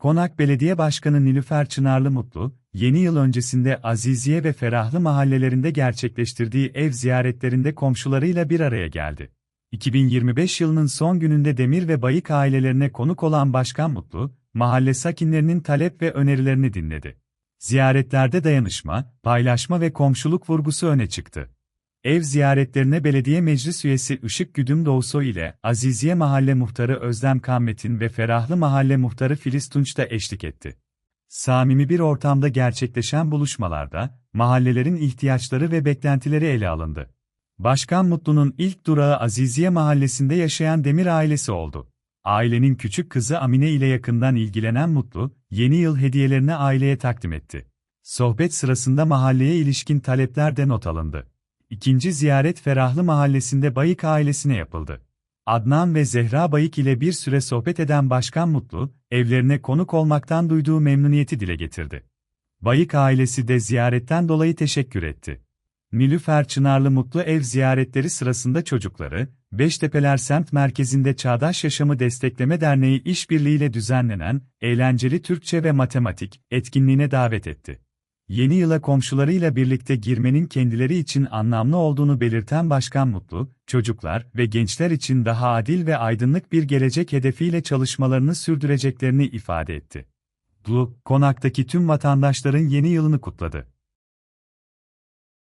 Konak Belediye Başkanı Nilüfer Çınarlı Mutlu, yeni yıl öncesinde Aziziye ve Ferahlı mahallelerinde gerçekleştirdiği ev ziyaretlerinde komşularıyla bir araya geldi. 2025 yılının son gününde Demir ve Bayık ailelerine konuk olan Başkan Mutlu, mahalle sakinlerinin talep ve önerilerini dinledi. Ziyaretlerde dayanışma, paylaşma ve komşuluk vurgusu öne çıktı. Ev ziyaretlerine belediye meclis üyesi Işık Güdüm Doğusoy ile Aziziye Mahalle Muhtarı Özlem Kammet'in ve Ferahlı Mahalle Muhtarı Filiz Tunç da eşlik etti. Samimi bir ortamda gerçekleşen buluşmalarda, mahallelerin ihtiyaçları ve beklentileri ele alındı. Başkan Mutlu'nun ilk durağı Aziziye Mahallesi'nde yaşayan Demir ailesi oldu. Ailenin küçük kızı Amine ile yakından ilgilenen Mutlu, yeni yıl hediyelerini aileye takdim etti. Sohbet sırasında mahalleye ilişkin talepler de not alındı. İkinci ziyaret Ferahlı Mahallesi'nde Bayık ailesine yapıldı. Adnan ve Zehra Bayık ile bir süre sohbet eden Başkan Mutlu, evlerine konuk olmaktan duyduğu memnuniyeti dile getirdi. Bayık ailesi de ziyaretten dolayı teşekkür etti. Nilüfer Çınarlı Mutlu ev ziyaretleri sırasında çocukları, Beştepeler semt merkezinde Çağdaş Yaşamı Destekleme Derneği işbirliğiyle düzenlenen, eğlenceli Türkçe ve matematik etkinliğine davet etti. Yeni yıla komşularıyla birlikte girmenin kendileri için anlamlı olduğunu belirten Başkan Mutlu, çocuklar ve gençler için daha adil ve aydınlık bir gelecek hedefiyle çalışmalarını sürdüreceklerini ifade etti. Blue, konaktaki tüm vatandaşların yeni yılını kutladı.